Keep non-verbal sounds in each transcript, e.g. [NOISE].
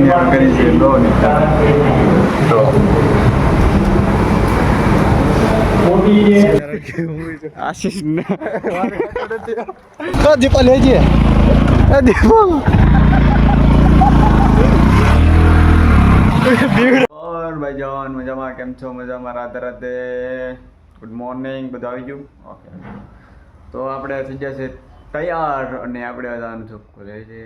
એમ કરી છે લો ને તો આશીષ ને દીપા લેજે દીપા ઓર ભાઈ જવાન મજામાં કેમ છો મજામાં રાધે રાધે ગુડ મોર્નિંગ બધું આવી ગયું? ઓકે તો આપણે થઈ જશે તૈયાર અને આપણે જવાનું છે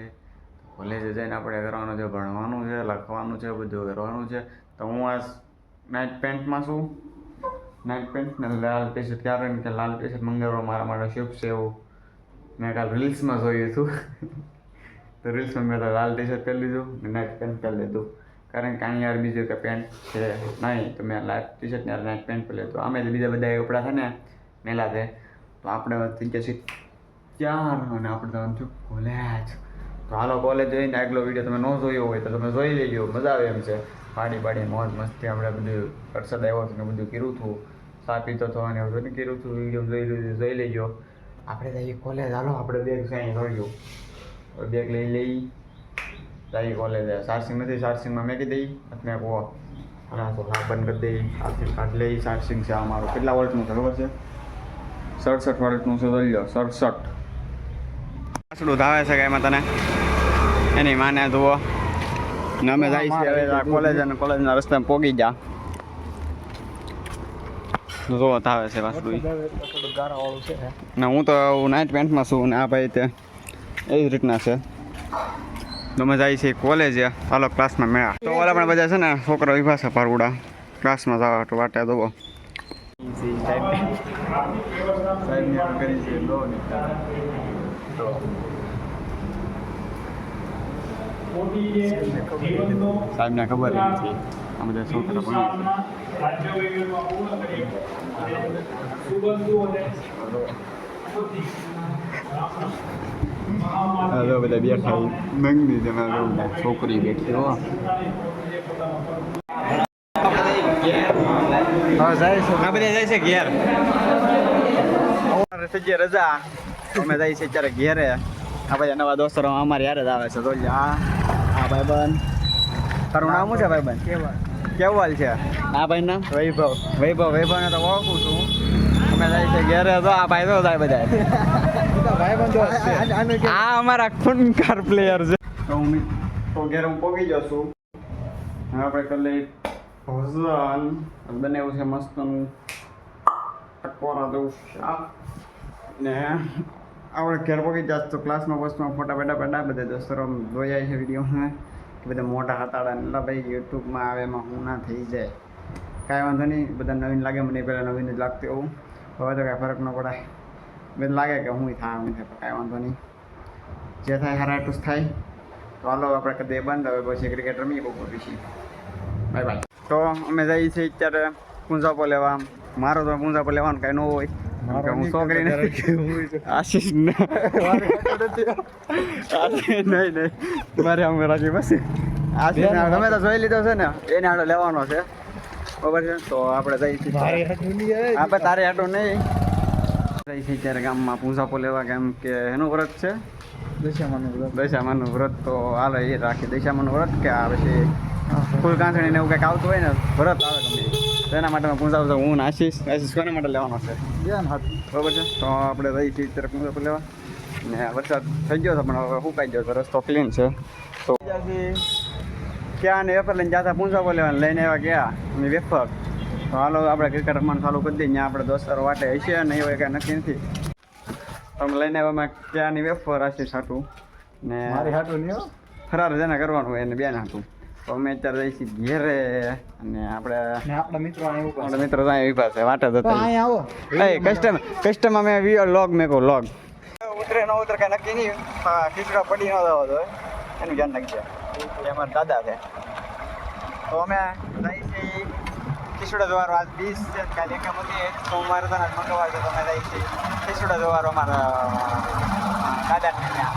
કોલેજે જઈને આપણે કરવાનું છે ભણવાનું છે, લખવાનું છે, બધું કરવાનું છે, તો હું આ નાઇટ પેન્ટમાં છું નાઇટ પેન્ટ ને લાલ ટી શર્ટ કારણ કે લાલ ટી શર્ટ મંગાવવા મારા માટે શુભ છે એવું. મેં કાલ રીલ્સમાં જોયું હતું. તો રીલ્સમાં મેં લાલ ટી શર્ટ પહેરી લીધું ને નાઇટ પેન્ટ પહેરી લીધું. કારણ કે અહીંયા યાર બીજું કે પેન્ટ છે નહીં, તો મેં લાલ ટી શર્ટ ને નાઇટ પેન્ટ પહેરી લીધું. આમે બીજા બધા કપડાં છે ને, મેલા છે. તો આપણે થઈ જશે ચાર અને આપણે જવાનું કોલેજ હાલો કોલેજ જઈને આગલો વીડિયો તમે ન જોયો હોય તો તમે જોઈ લેજો. મજા આવે એમ છે. પાણી પાણી, મોજ મસ્તી. આપણે બધું વરસાદ આવ્યો હતો ને બધું કર્યું હતું. ચા પીતો હતો અને બધું કર્યું હતું. વીડિયો જોઈ લીધું જોઈ લેજો. આપણે જઈએ કોલેજ હાલો, આપણે બેગ સાઈન કર્યું બેગ લઈ લઈ. જઈએ કોલેજ સારસિંગ નથી સારસિંગમાં મેકી દઈ. અત્યારે કહો. હા તો હા બંધ કરી દઈ. આથી કાઢ લઈ. સારસિંગ છે અમારો કેટલા વોલ્ટનું છે, ખબર છે? સડસઠ વર્ષનું છે, જોઈ લો. સડસઠ. પાછળું ધાવે છે કે એમાં તને? એની માને જુઓ ને અમે જાય છે હવે કોલેજ અને કોલેજના રસ્તામાં પોગી જા જુઓ ધાવે છે છે ને હું તો નાઇટ પેન્ટમાં છું ને આ ભાઈ તે એવી રીતના છે તમે જાય છે કોલેજ હાલો ક્લાસમાં મેળા તો ઓલા પણ બધા છે ને છોકરા વિભા છે પારુડા ક્લાસમાં જવા તો વાટે દો સાહેબ ને ખબર નથી આ બધા છોકરા પણ હલો બધા બેઠા મંગની તમે છોકરી બેઠી હો હા જાય છે. આ બધા જાય છે ઘેર. સજ્જે રજા. અમે જાય છે અત્યારે ઘેરે. આ બધા નવા દોસ્તો અમારે યાર જ આવે છે. તો આ આ ભાઈબંધ. તારું નામ શું છે ભાઈબંધ? કેવું કેવલ છે? આ ભાઈ નામ? વૈભવ. વૈભવ વૈભવને તો ઓળખું છું. અમે જાય છે ઘેરે તો આ ભાઈ તો જાય બધા ભાઈ આ અમારા ખૂનકાર પ્લેયર છે. તો હું તો ઘેર હું પોગી જાઉં છું. હવે આપણે કરી લઈએ ભોજન. બનાવ્યું છે મસ્ત ટકોરા દઉં શાક ને આપણે ઘેર કહી જાત તો ક્લાસમાં બસમાં ફોટા પેટા પેટા બધા દોસ્તરો જોઈ છે વિડીયોમાં કે બધા મોટા હતાડા ને ભાઈ યુટ્યુબમાં આવે, એમાં હું ના થઈ જાય. કાંઈ વાંધો નહીં, બધા નવીન લાગે, મને પહેલાં નવીન જ લાગતું એવું. હવે તો કાંઈ ફરક ન પડાય. બધું લાગે કે હું થાય હું થાય કાંઈ વાંધો નહીં. જે થાય, હારા ટૂસ થાય. તો હાલો, આપણે કદી બંધ, હવે પછી ક્રિકેટ રમીએ બપોર પછી બાય બાય તો અમે જઈએ છીએ અત્યારે પૂંજાપો લેવા. મારો તો પૂંજાપો લેવાનું કાંઈ ન હોય. હું છોકરી આશીષ નહીં નહીં મારે અમે રાખી બસ આશીષ તમે તો જોઈ લીધો છે ને એને આડો લેવાનો છે બરાબર છે તો આપણે જઈએ આપણે તારે આટો નહીં છીએ ત્યારે ગામમાં પૂંજાપો લેવા કેમ કે એનું વ્રત છે દશામાનું વ્રત તો હાલો એ રાખી દશામાનું વ્રત કે આવે છે ફૂલ કાંસણી ને એવું કંઈક આવતું હોય ને વ્રત આવે ગમે તો એના માટે મેં પૂંજાવું છું હું ને આશીષ આશીષ કોના માટે લેવાનો છે? બરાબર છે? તો આપણે રહી છીએ અત્યારે પૂંજાપો લેવા. ને વરસાદ થઈ ગયો છે પણ હવે સુકાઈ ગયો છે રસ્તો ક્લીન છે. તો ક્યાં ને વેફર લઈને જ્યાં પૂંજા પર લેવા લઈને આવ્યા ગયા અને વેફર. તો હાલો આપણે ક્રિકેટ રમવાનું ચાલુ કરી દઈએ ત્યાં આપણે દોસ્તારો વાટે હશે ને એવું કાંઈ નક્કી નથી. તમે લઈને આવ્યા મેં ક્યાંની વેફર આશીષ હાટું ને મારી હાટું નહીં ફરાર જેને કરવાનું હોય એને બેન હાટું. તો અમે અત્યારે ઘેરે અને આપણે આપણા મિત્રો આપણા મિત્રો ત્યાં એવી પાસે વાટે જતા અહીં આવો. એ કસ્ટમ કસ્ટમ અમે વિયો લોગ મેકો લોગ ઉતરે ન ઉતરે કાંઈ નક્કી નહીં. હા ખીચડા પડી ન જવા તો એનું ધ્યાન રાખજે. અમારા દાદા છે. તો અમે છીએ ખીચડા જોવાનો આજ બીસ છે કાલે એક બધી સોમવારે તો આજ મંગળવાર તો અમે છીએ ખીચડા જોવાનો અમારા દાદા ત્યાં.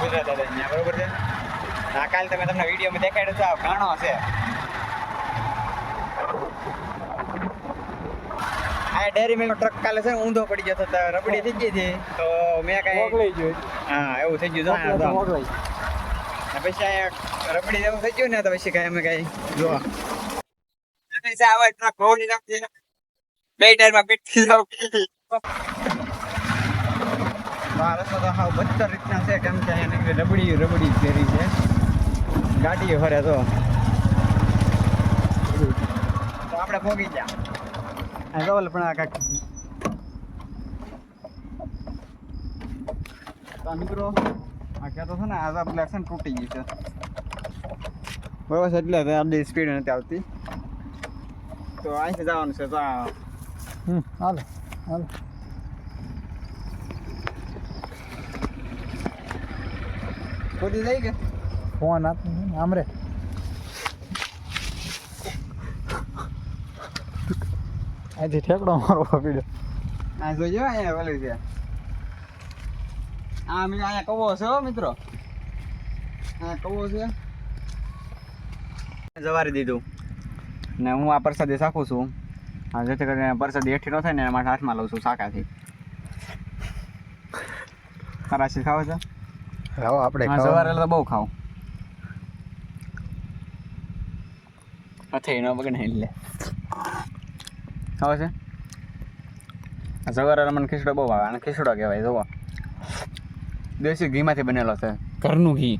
ગુજરાત દાદા ત્યાં બરોબર છે? કાલે તમે તમને વિડીયોમાં દેખાડ્યો છે ઘણો છે. આ ડેરી મિલ્ક ટ્રક કાલે છે ને ઊંધો પડી ગયો તો રબડી થઈ ગઈ હતી. તો મેં કાંઈ મોકલી ગયો હા એવું થઈ ગયું જો આ તો. પછી અહીંયા રબડી જેવું થઈ ગયું ને તો પછી કઈ અમે કઈ જો. આવે ટ્રક બહુ નાખી બે ટાયરમાં બેઠી જાવ રસ્તો તો હાવ બત્તર રીતના છે કેમ કે અહીંયા રબડી રબડી ફેરી છે ગાડીઓ ફરે તો. આપણે પોગી ગયા. આ જોવલ પણ આ આ મિત્રો આ કહેતો છે ને આ તો પેલા છે ને તૂટી ગઈ છે. બસ એટલે આટલી સ્પીડ નથી આવતી. તો અહીંથી જવાનું છે તો હાલો હાલો. ખોટી જઈ કે ફોન આપ આમ રે અહીંથી ઠેકડો મારો પકડ્યો. આ જોજો અહીંયા ઓલું છે. આ મેં અહીંયા કવો છે હો મિત્રો? અહીંયા કવો છે? જવારી દીધું. ને હું આ પ્રસાદી શાખું છું. જેથી કરીને પ્રસાદી એઠી ન થાય ને એના માટે હાથમાં લઉં છું શાખાથી. કરાશી ખાવ છે? લાવો આપણે સવારે તો બહુ ખાવ અથે ન બગડે એટલે ખાવ છે? આ સવારે મને ખીચડો બહુ આવે અને ખીચડો કહેવાય જોવો દેશી ઘીમાંથી બનેલો છે. ઘરનું ઘી.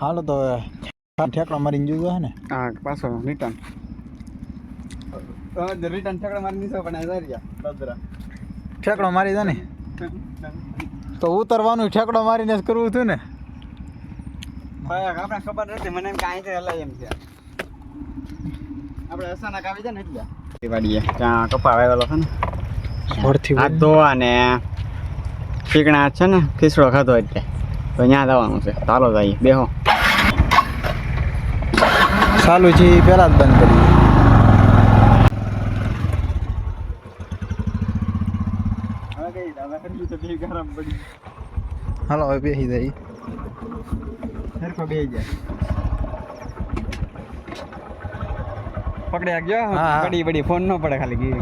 હાલો તો ઠેકડો મારીને જોયું હે ને? હા પાછો રિટર્ન રિટર્ન ઠેકડો મારી નીચે પણ ઠેકડો મારી દે ને. [LAUGHS] તો ઉતરવાનું ઠેકડો મારીને જ કરવું હતું ને. આપણે ખબર નથી મને એમ કે અહીંથી હલાય એમ છે. આપણે અચાનક આવી જાય ને એટલે. વાડીએ ત્યાં કપા વાવેલો છે ને. ભરથી આ ધોવા અને ચીકણા છે ને ખીસડો ખાધો એટલે. તો ત્યાં જવાનું છે. ચાલો જઈએ. બેહો. ચાલુ છે પહેલા જ બંધ કરી હાલો હવે બેસી જાય સરખો બે જાય. પકડી રાખજો બડી બડી ફોન ન પડે ખાલી ગઈ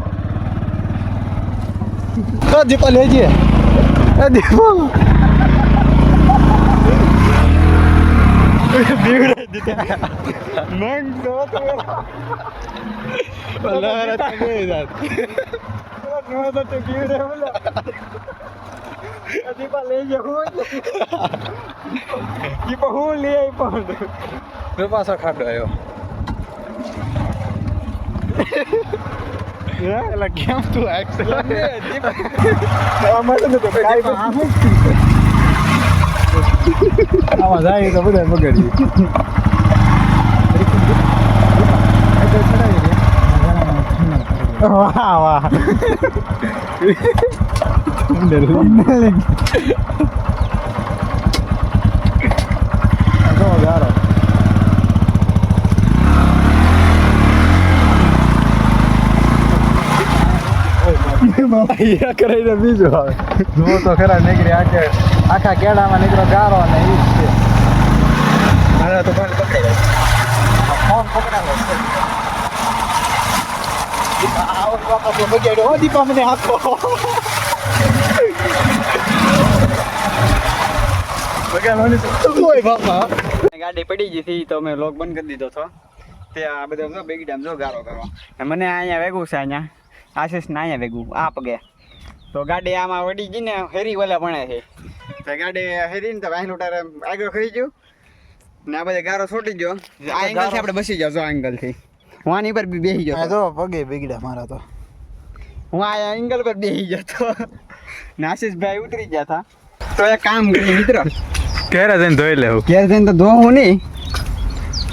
તો દીપા લેજે એ દીપા નંગ તો લહેર જ બે જાત નો તો તે બીવડે બોલા દીપા લઈ હું દીપા હું લઈ આવી પણ. પાછો ખાડો આવ્યો એટલે કેમ તું આમાં જાય તો બધા બગડી વાહ વાહ. [LAUGHS] ગારો અહીંયા કરીને બીજું આવે જુઓ તો ખરા નીકળી આખે આખા કેળામાં નીકળો ગારો અને ઈ જ છે મારા તો ફોન પકડી જાય ફોન પકડાવો આવો બાપા તો બગાડ્યો હો દીપા મને આપો બગાડવાની તો કોઈ બાપા ગાડી પડી ગઈ હતી તો મેં લોક બંધ કરી દીધો હતો. તે આ બધો જો બેગી ડામ જો ગારો કરો ને મને અહીંયા વેગું છે અહીંયા. આશીષ ને અહીંયા વેગું આ પગે. તો ગાડી આમાં વળી ગઈ ને હેરી ઓલા ભણે છે. તો ગાડી હેરી ને તો વાહન ઉટારે આગળ ખરી ગયું. ને આ બધે ગારો છોટી ગયો. આ એંગલથી આપણે બસી જાવ જો એંગલથી. હું આની પર બેસી ગયો તો. જો પગે બગડ્યા મારા તો. હું આ એંગલ પર બેસી ગયો તો ને આશીષભાઈ ઉતરી ગયા હતા. તો એ કામ કરી મિત્ર. ઘરે જઈને ધોઈ લેવું. ઘેર જઈને તો ધોવું નહીં.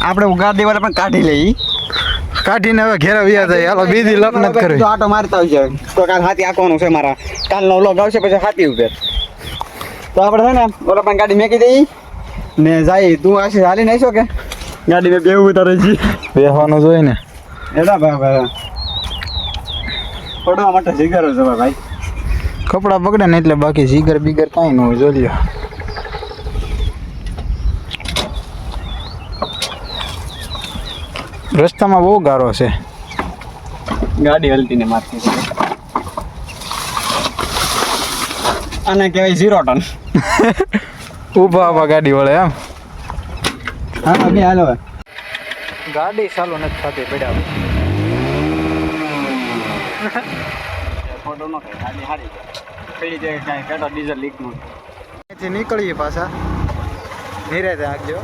આપણે ગાડી વાળા પણ કાઢી લઈ કાઢીને હવે ઘેરે વ્યા જાય. હાલો બીજી લપ નથી કરી. તો આટો મારતા હોય છે તો કાલ હાથી આંકવાનું છે મારા. કાલનો લોગ આવશે પછી હાથી ઉપર તો આપણે છે ને ઓલા પણ ગાડી મેકી દઈ ને જાય તું આશી હાલી નાખશો કે ગાડી મેં બેવું ઉતારે જી બેહવાનું જોઈ ને. એડા ભાઈ ભાઈ પડવા માટે જીગર છે ભાઈ. કપડાં બગડે ને એટલે બાકી જીગર બીગર કાંઈ ન હોય જોઈ લ્યો રસ્તામાં બહુ ગારો છે. ગાડી હલતીને મારતી છે. અને કહેવાય ઝીરો ટન ઊભા ઊભા ગાડી વળે એમ. હા અમે હાલો ગાડી ચાલુ નથી થતી પડ્યા ફોટો નો ગાડી હારી પેલી જગ્યાએ કાંઈ કાઢો ડીઝલ લીકનું. નીકળીએ પાછા. નિરાતે આગજો.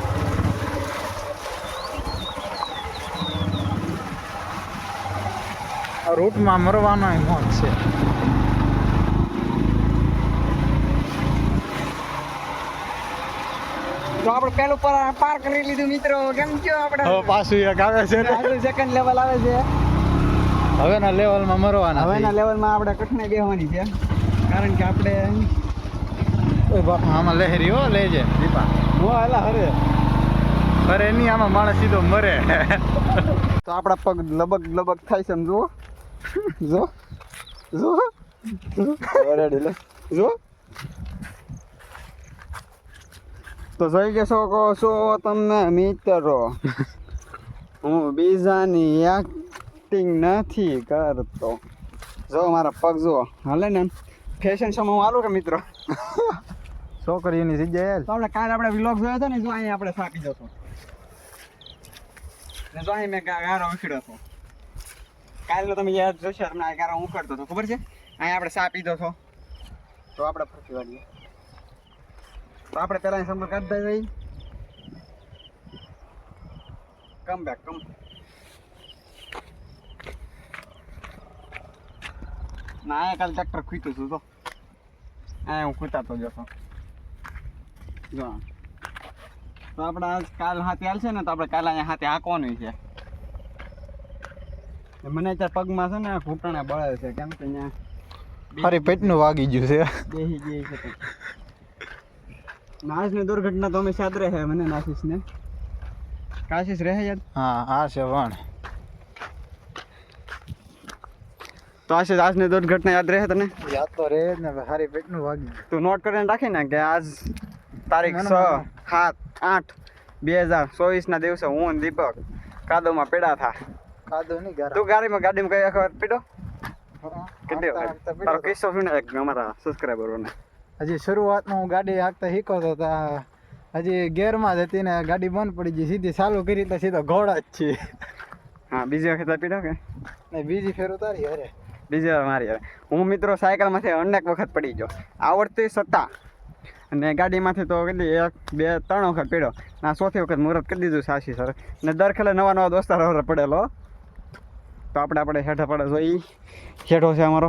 રૂટમાં મરવાનો મોત છે. તો આપણે પેલું પાર કરી લીધું મિત્રો. કેમ કયો આપણે? હવે પાછું એક આવે છે ને. સેકન્ડ લેવલ આવે છે. હવેના લેવલમાં મરવાના હવેના. લેવલમાં આપણે કઠણાઈ બેહવાની છે. કારણ કે આપણે આમાં લહેરી હો લેજે દીપા. હો હાલા હરે. અરે નહીં આમાં માણસ સીધો મરે. તો આપણા પગ લબક લબક થાય છે આમ જુઓ. જો જો જો તો જોઈ જશો કહો છો તમે મિત્રો. હું બીજાની એક્ટિંગ નથી કરતો. જો મારા પગ જુઓ. હાલે ને ફેશન શોમાં હું હાલું કે મિત્રો? છોકરીઓની જગ્યાએ આપણે કાલે આપણે વ્લોગ જોયો હતો ને જો અહીં આપણે થાકી જશો. ને જો અહીં મેં ગારો ઉખડ્યો હતો. કાલનો તમે યાદ જોશો, હમણાં આ હું કરતો હતો, ખબર છે? અહીંયા આપણે સા પીધો છો તો આપણે ફરતી વાળીએ. તો આપણે પહેલાં સંપર્ક કાઢતા જઈ કમ બેક કમ ના, અહીંયા કાલે ટ્રેક્ટર ખૂટ્યું છું તો અહીંયા હું ખૂટાતો જશો જો. તો આપણે આજ કાલ હાથે હાલશે ને, તો આપણે કાલે અહીંયા હાથે હાંકવાનું છે. મને અત્યારે પગમાં છે ને ઘૂંટણે બળે છે કેમ કે અહીંયા મારી પેટનું વાગી ગયું છે. બેસી ગઈ છે નાશની દુર્ઘટના તો અમે સાદ રહે મને નાશીસ ને કાશીસ રહે યાદ? હા આ છે વણ તો આશીષ આજની દુર્ઘટના યાદ રહે તને? યાદ તો રહે ને હારી પેટનું વાગી તું નોટ કરીને રાખી ને કે આજ તારીખ છ સાત આઠ બે હજાર ચોવીસના દિવસે હું દીપક કાદવમાં પેડા થા. કાદો નહીં ગારા તું ગાડીમાં ગાડીમાં કઈ વખત પીડો? કેટલી વખત તારો કિસ્સો એક અમારા સબસ્ક્રાઈબરોને. હજી શરૂઆતમાં હું ગાડી હાંકતા શીખો તો તા હજી ગેરમાં જ હતી ને ગાડી બંધ પડી ગઈ સીધી ચાલુ કરી તો સીધો ઘોડા જ છે. હા બીજી વખત પીડો કે? ને બીજી ફેર ઉતારી અરે બીજી વાર મારી હું મિત્રો સાયકલમાંથી અનેક વખત પડી ગયો. આવડતી સત્તા. અને ગાડીમાંથી તો કેટલી એક બે ત્રણ વખત પીડ્યો ના ચોથી વખત મુહૂર્ત કરી દીધું સાસી સર. ને દર ખેલે નવા નવા દોસ્તારો પડેલો. તો આપણે આપણે હેઠા પડે જોઈ હેઠો છે અમારો.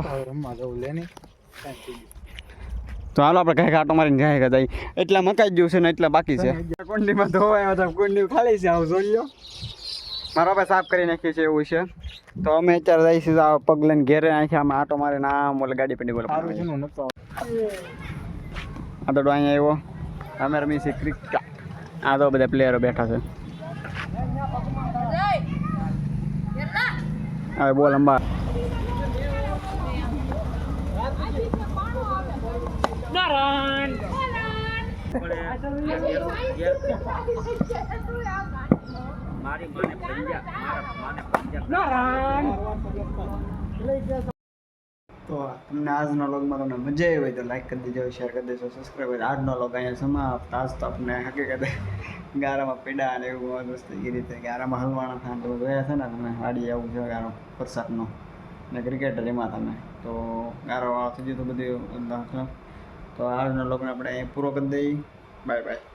તો હાલો આપણે કઈ આટો મારીને જાય કે જાય એટલા મકાઈ ગયું છે ને એટલા બાકી છે. કુંડીમાં ધોવાય મતલબ કુંડી ખાલી છે આવું જોઈ લો. મારો આપણે સાફ કરી નાખ્યું છે એવું છે. તો અમે અત્યારે જઈશું આ પગ લઈને ઘેરે અહીંથી આમ આટો મારીને આમ ઓલે ગાડી પડી બોલો ને આ તો અહીંયા આવ્યો. અમે રમી છે ક્રિકેટ આ તો બધા પ્લેયરો બેઠા છે. હવે બોલ અંબા તો તમને આજના લોગમાં તમને મજા આવી હોય તો લાઈક કરી દેજો શેર કરી દેજો સબસ્ક્રાઈબ કરી આજનો લોગ અહીંયા સમાપ્ત આજ તો આપણે હકીકતે ગારામાં પીડા અને એવું મસ્તી એ રીતે. ગારામાં હલવાના થાય તો જોયા છે ને તમે વાડી આવું છે ગારો, વરસાદનો. ને ક્રિકેટ રમ્યા તમે. તો ગારો સુધી તો બધું તો આજનો લોકોને આપણે પૂરો કરી દઈએ. Bye bye